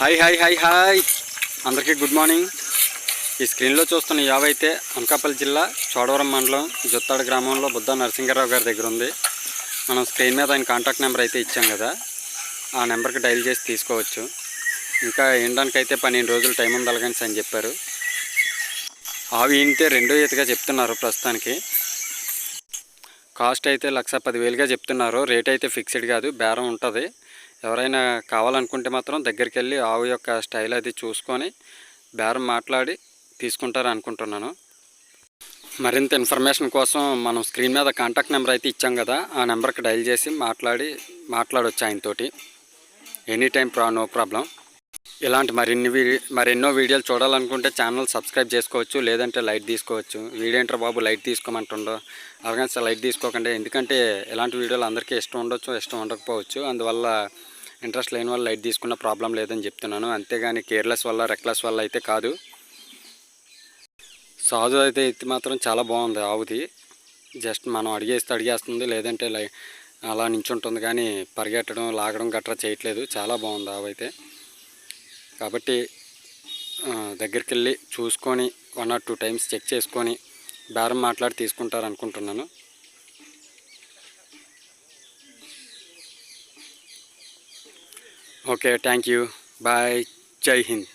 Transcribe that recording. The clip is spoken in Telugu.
హాయ్ హాయ్ హాయ్ హాయ్ అందరికీ గుడ్ మార్నింగ్ ఈ స్క్రీన్లో చూస్తున్న యావైతే అనకాపల్లి జిల్లా చోడవరం మండలం జొత్తాడు గ్రామంలో బుద్ధ నరసింహారావు గారి దగ్గర ఉంది. మనం స్క్రీన్ మీద ఆయన కాంటాక్ట్ నెంబర్ అయితే ఇచ్చాం కదా. ఆ నెంబర్కి డైల్ చేసి తీసుకోవచ్చు. ఇంకా ఏండానికైతే పన్నెండు రోజులు టైం ఉంది అని చెప్పారు. ఆవి ఇంటే రెండో ఈతగా చెప్తున్నారు ప్రస్తుతానికి. కాస్ట్ అయితే లక్ష పదివేలుగా చెప్తున్నారు. రేట్ అయితే ఫిక్స్డ్ కాదు. బేరం ఉంటుంది. ఎవరైనా కావాలనుకుంటే మాత్రం దగ్గరికి వెళ్ళి ఆవు యొక్క స్టైల్ అది చూసుకొని బేరం మాట్లాడి తీసుకుంటారు అనుకుంటున్నాను మరింత ఇన్ఫర్మేషన్ కోసం మనం స్క్రీన్ మీద కాంటాక్ట్ నెంబర్ అయితే ఇచ్చాం కదా ఆ నెంబర్కి డైల్ చేసి మాట్లాడి మాట్లాడవచ్చు ఆయనతోటి. Any time pro no problem. ఇలాంటి మరిన్ని వీడి మరెన్నో వీడియోలు చూడాలనుకుంటే ఛానల్ సబ్స్క్రైబ్ చేసుకోవచ్చు లేదంటే లైట్ తీసుకోవచ్చు. వీడియో ఏంటర్ బాబు లైట్ తీసుకోమంటుండో? అలాగే లైట్ తీసుకోకండి. ఎందుకంటే ఇలాంటి వీడియోలు అందరికీ ఇష్టం ఉండొచ్చు ఇష్టం ఉండకపోవచ్చు. అందువల్ల ఇంట్రెస్ట్ లేని వాళ్ళు లైట్ తీసుకున్న ప్రాబ్లం లేదని చెప్తున్నాను. అంతేగాని కేర్లెస్ వల్ల రెక్లెస్ వల్ల అయితే కాదు. సాజు అయితే ఇది మాత్రం చాలా బాగుంది ఆవుది. జస్ట్ మనం అడిగేస్తే అడిగేస్తుంది లేదంటే లై అలా నించుంటుంది కానీ పరిగెట్టడం లాగడం గట్రా చేయట్లేదు. చాలా బాగుంది ఆవు అయితే. కాబట్టి దగ్గరికి వెళ్ళి చూసుకొని one or two times check చేసుకొని బేరం మాట్లాడి తీసుకుంటారు అనుకుంటున్నాను Okay, thank you. Bye. Jai Hind.